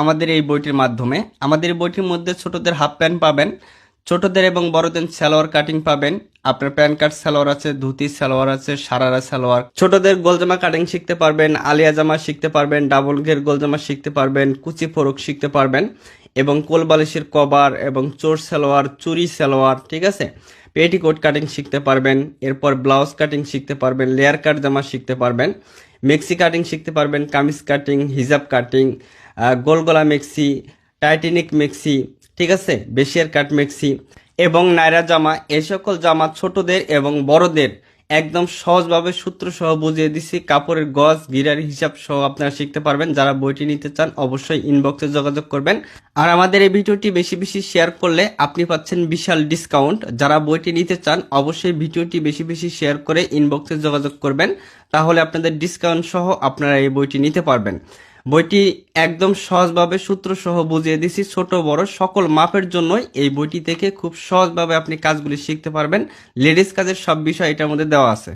আমাদের এই বইটির মাধ্যমে। আমাদের এই বইটির মধ্যে ছোটদের হাফ প্যান্ট পাবেন। ছোটদের এবং বড়দের সালোয়ার কাটিং পাবেন। আপনার প্যান কার্ড সালোয়ার আছে, ধুতি সালোয়ার আছে, সারারা সালোয়ার। ছোটদের গোলজামা কাটিং শিখতে পারবেন, আলিয়া জামা শিখতে পারবেন ডাবল ঘের গোলজামা শিখতে পারবেন, কুচি ফরক শিখতে পারবেন এবং কোলবালিশের কভার এবং চোর সালোয়ার, চুরি সালোয়ার, ঠিক আছে? পেটিকোট কাটিং শিখতে পারবেন, এরপর ব্লাউজ কাটিং শিখতে পারবেন লেয়ার কাট জামা শিখতে পারবেন মেক্সি কাটিং শিখতে পারবেন, কামিজ কাটিং হিজাব কাটিং গোলগলা মেক্সি টাইটানিক মেক্সি ঠিক আছে? বেশিয়ার কাট মেক্সি এবং নায়রা জামা এই সকল জামা ছোটদের এবং বড়দের একদম সহজভাবে সূত্র সহ বুঝিয়ে দিছি। কাপড়ের গজ, গিরার হিসাব সহ আপনারা শিখতে পারবেন। যারা বইটি নিতে চান, অবশ্যই ইনবক্সে যোগাযোগ করবেন। আর আমাদের এই ভিডিওটি বেশি বেশি শেয়ার করলে আপনি পাচ্ছেন বিশাল ডিসকাউন্ট যারা বইটি নিতে চান, অবশ্যই ভিডিওটি বেশি বেশি শেয়ার করে ইনবক্সে যোগাযোগ করবেন। তাহলে আপনাদের ডিসকাউন্ট সহ আপনারা এই বইটি নিতে পারবেন। বইটি একদম সহজভাবে সূত্র সহ বুঝিয়ে দিছি ছোট, বড়, সকল মাপের জন্যই এই বইটি থেকে খুব সহজভাবে আপনি কাজগুলি শিখতে পারবেন। লেডিস কাজের সব বিষয় এটার মধ্যে দেওয়া আছে।